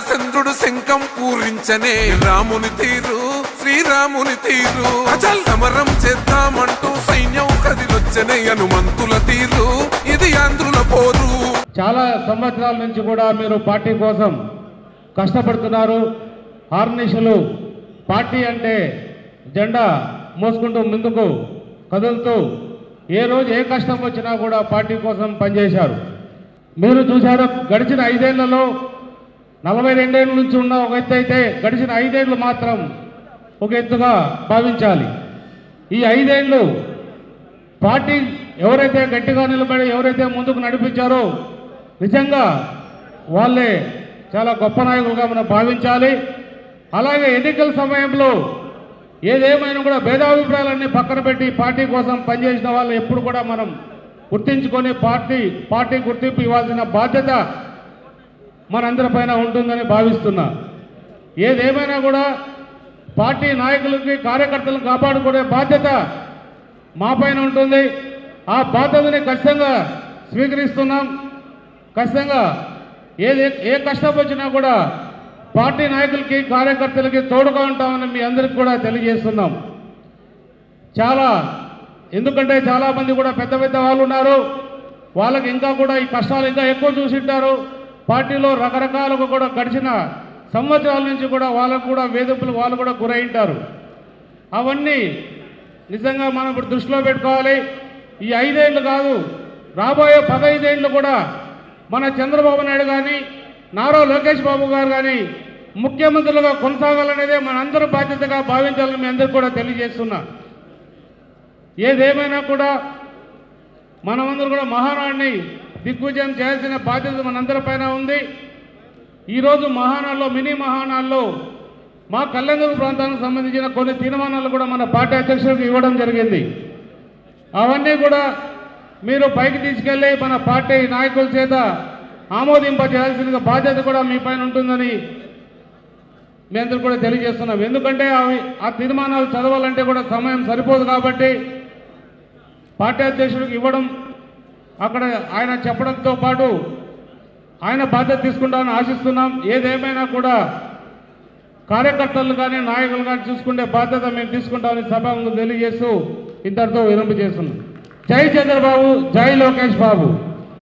శంఖం పూరించనే. రాముని తీరు శ్రీరాముని తీరు. అచల్ సమరం చేద్దామంటూ సైన్యం కదిలొచ్చనే. హనుమంతుల తీరు ఇది ఆంధ్రుల పోరు. చాలా సంవత్సరాల నుంచి కూడా మీరు పార్టీ కోసం కష్టపడుతున్నారు. ఆర్నిషలు పార్టీ అంటే జెండా మోసుకుంటూ ముందుకు కదులుతూ ఏ రోజు ఏ కష్టం వచ్చినా కూడా పార్టీ కోసం పనిచేశారు. మీరు చూశారు గడిచిన ఐదేళ్ళలో నలభై రెండేళ్ళ నుంచి ఉన్న ఒక ఎత్తు అయితే గడిచిన ఐదేళ్ళు మాత్రం ఒక ఎత్తుగా భావించాలి. ఈ ఐదేళ్ళు పార్టీ ఎవరైతే గట్టిగా నిలబడి ఎవరైతే ముందుకు నడిపించారో నిజంగా వాళ్ళే చాలా గొప్ప నాయకులుగా మనం భావించాలి. అలాగే ఎన్నికల సమయంలో ఏదేమైనా కూడా భేదాభిప్రాయాలన్నీ పక్కన పెట్టి పార్టీ కోసం పనిచేసిన వాళ్ళు ఎప్పుడు కూడా మనం గుర్తించుకొని పార్టీ పార్టీ గుర్తింపు ఇవ్వాల్సిన బాధ్యత మనందరిపైన ఉంటుందని భావిస్తున్నా. ఏదేమైనా కూడా పార్టీ నాయకులకి కార్యకర్తలను కాపాడుకునే బాధ్యత మా పైన ఉంటుంది. ఆ బాధ్యతని ఖచ్చితంగా స్వీకరిస్తున్నాం. ఖచ్చితంగా ఏది ఏ కష్టం వచ్చినా కూడా పార్టీ నాయకులకి కార్యకర్తలకి తోడుగా ఉంటామని మీ అందరికి కూడా తెలియజేస్తున్నాం. చాలా ఎందుకంటే చాలామంది కూడా పెద్ద పెద్ద వాళ్ళు ఉన్నారు. వాళ్ళకి ఇంకా కూడా ఈ కష్టాలు ఇంకా ఎక్కువ చూసింటారు పార్టీలో రకరకాలుగా కూడా గడిచిన సంవత్సరాల నుంచి కూడా వాళ్ళకు కూడా వేధింపులు వాళ్ళు కూడా గురయింటారు. అవన్నీ నిజంగా మనం ఇప్పుడు దృష్టిలో పెట్టుకోవాలి. ఈ ఐదేళ్ళు కాదు రాబోయే పదైదేళ్ళు కూడా మన చంద్రబాబు నాయుడు కానీ నారా లోకేష్ బాబు గారు కానీ ముఖ్యమంత్రులుగా కొనసాగాలనేదే మనందరూ బాధ్యతగా భావించాలని మీ అందరికీ కూడా తెలియజేస్తున్నా. ఏదేమైనా కూడా మనమందరూ కూడా మహానాడిని దిగ్విజయం చేయాల్సిన బాధ్యత మనందరిపైన ఉంది. ఈరోజు మహానాల్లో మినీ మహానాల్లో మా కళ్యాణదుర్గ ప్రాంతానికి సంబంధించిన కొన్ని తీర్మానాలు కూడా మన పార్టీ అధ్యక్షులకు ఇవ్వడం జరిగింది. అవన్నీ కూడా మీరు పైకి తీసుకెళ్ళి మన పార్టీ నాయకుల చేత ఆమోదింప చేయాల్సిన బాధ్యత కూడా మీ పైన ఉంటుందని మీ అందరూ కూడా తెలియజేస్తున్నాం. ఎందుకంటే అవి ఆ తీర్మానాలు చదవాలంటే కూడా సమయం సరిపోదు కాబట్టి పార్టీ అధ్యక్షుడికి ఇవ్వడం అక్కడ ఆయన చెప్పడంతో పాటు ఆయన బాధ్యత తీసుకుంటామని ఆశిస్తున్నాం. ఏదేమైనా కూడా కార్యకర్తలు కానీ నాయకులు కానీ చూసుకునే బాధ్యత మేము తీసుకుంటామని సభకు తెలియజేస్తూ ఇంతటితో విరంపు చేస్తున్నాం. జై చంద్రబాబు జై లోకేష్ బాబు.